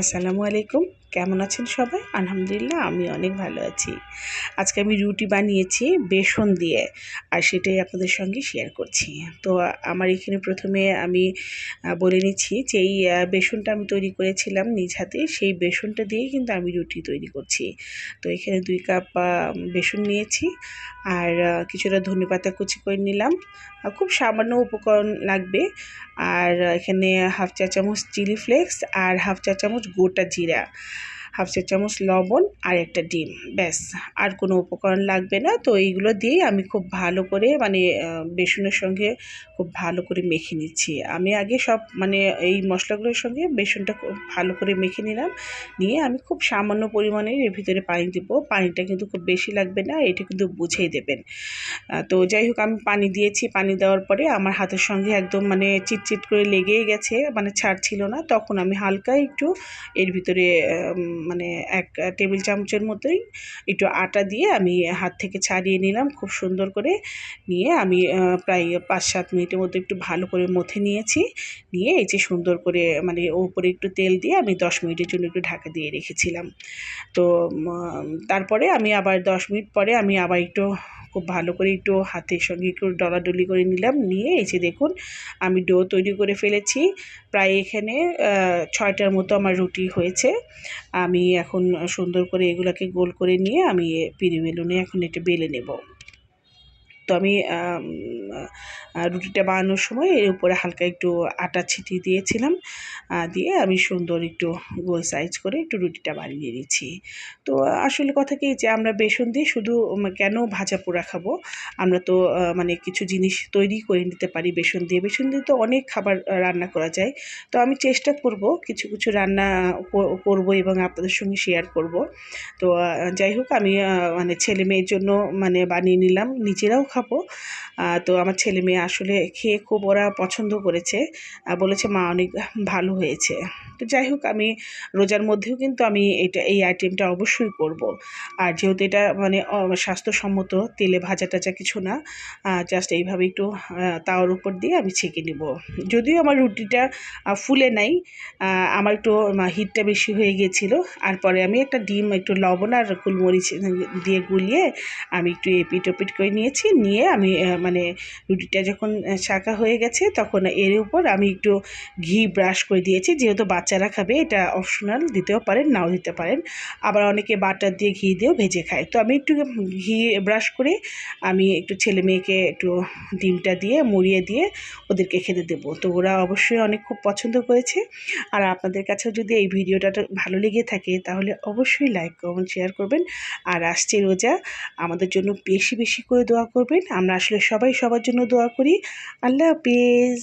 আসসালামু আলাইকুম। কেমন আছেন সবাই? আলহামদুলিল্লাহ, আমি অনেক ভালো আছি। আজকে আমি রুটি বানিয়েছি বেসন দিয়ে, আর সেটাই আপনাদের সঙ্গে শেয়ার করছি। তো আমার এখানে প্রথমে আমি বলে নিচ্ছি যে এই বেসনটা আমি তৈরি করেছিলাম নিজ হাতে, সেই বেসনটা দিয়েই কিন্তু আমি রুটি তৈরি করছি। তো এখানে দুই কাপ বেসন নিয়েছি আর কিছুটা কিছুটা ধনেপাতা কুচি করে নিলাম। খুব সামান্য উপকরণ লাগবে। আর, এখানে হাফ চা চামচ চিলি ফ্লেক্স আর হাফ চা চামচ গোটা জিরা। হাফ চা চামচ লবণ আর একটা ডিম, ব্যাস। আর কোনো উপকরণ লাগবে না, তো এইগুলো দিয়েই আমি খুব ভালো করে মানে বেসনের সঙ্গে খুব ভালো করে মেখে নিচ্ছি। আমি আগে সব মানে এই মশলাগুলোর সঙ্গে বেসনটা খুব ভালো করে মেখে নিলাম। নিয়ে আমি খুব সামান্য পরিমাণে এর ভিতরে পানি দেবো। পানিটা কিন্তু খুব বেশি লাগবে না, এটা কিন্তু বুঝেই দেবেন। তো যাই হোক, আমি পানি দিয়েছি। পানি দেওয়ার পরে আমার হাতের সঙ্গে একদম মানে চিটচিট করে লেগেই গেছে মানে ছাড়ছিল না। তখন আমি হালকা একটু এর ভিতরে মানে এক টেবিল চামচের মতোই একটু আটা দিয়ে আমি হাত থেকে ছাড়িয়ে নিলাম। খুব সুন্দর করে নিয়ে আমি প্রায় পাঁচ সাত মিনিটের মতো একটু ভালো করে মথে নিয়েছি। নিয়ে এই যে সুন্দর করে মানে ওপরে একটু তেল দিয়ে আমি দশ মিনিটের জন্য একটু ঢাকা দিয়ে রেখেছিলাম। তো তারপরে আমি আবার দশ মিনিট পরে আমি আবার একটু খুব ভালো করে একটু হাতের সঙ্গে একটু ডলাডলি করে নিলাম। নিয়ে এই যে দেখুন, আমি ডো তৈরি করে ফেলেছি। প্রায় এখানে ছয়টার মতো আমার রুটি হয়েছে। আমি এখন সুন্দর করে এগুলোকে গোল করে নিয়ে আমি পিড়ি বেলুনে এখন এটা বেলে নেব। তো আমি রুটিটা বানানোর সময় এর উপরে হালকা একটু আটা ছিটিয়ে দিয়েছিলাম। দিয়ে আমি সুন্দর একটু গোল সাইজ করে একটু রুটিটা বানিয়ে নিচ্ছি। তো আসলে কথা কি যে আমরা বেসন দিয়ে শুধু কেন ভাজা পোড়া খাব? আমরা তো মানে কিছু জিনিস তৈরি করে নিতে পারি বেসন দিয়ে। বেসন দিয়ে তো অনেক খাবার রান্না করা যায়। তো আমি চেষ্টা করব কিছু কিছু রান্না কর- করব এবং আপনাদের সঙ্গে শেয়ার করব। তো যাই হোক আমি মানে ছেলে মেয়ের জন্য মানে বানিয়ে নিলাম। নিজেরাও খাব। তো আমার ছেলে মেয়ে আসলে খেয়ে খুব ওরা পছন্দ করেছে বলেছে, মা, অনেক ভালো হয়েছে। তো যাই হোক, আমি রোজার মধ্যেও কিন্তু আমি এটা, এই আইটেমটা অবশ্যই করব। আর যেহেতু এটা মানে স্বাস্থ্যসম্মত, তেলে ভাজা টাজা কিছু না জাস্ট এইভাবে একটু তাওয়ার উপর দিয়ে আমি ছেঁকে নিব। যদিও আমার রুটিটা ফুলে নাই আমার একটু হিটটা বেশি হয়ে গিয়েছিল, আর পরে আমি একটা ডিম, একটু লবণ আর কুলমরিচ দিয়ে গুলিয়ে আমি একটু এপিট ওপিট করে নিয়েছি, নিয়ে আমি মানে রুটিটা যখন শাঁকা হয়ে গেছে তখন এর উপর আমি একটু ঘি ব্রাশ করে দিয়েছি। যেহেতু বাচ্চারা খাবে, এটা অপশনাল দিতেও পারেন, নাও দিতে পারেন। আবার অনেকে বাটার দিয়ে ঘি দিয়েও ভেজে খায়। তো আমি একটু ঘি ব্রাশ করে আমি একটু ছেলে মেয়েকে একটু ডিমটা দিয়ে, মুড়িয়ে দিয়ে ওদেরকে খেতে দেবো। তো ওরা অবশ্যই অনেক খুব পছন্দ করেছে। আর আপনাদের কাছেও যদি এই ভিডিওটা ভালো লেগে থাকে, তাহলে অবশ্যই লাইক কমেন্ট শেয়ার করবেন। আর আসছে রোজা, আমাদের জন্য বেশি বেশি করে দোয়া করবেন। আমরা আসলে সবাই সবাই সবার জন্য দোয়া করি। আল্লাহ হাফিজ।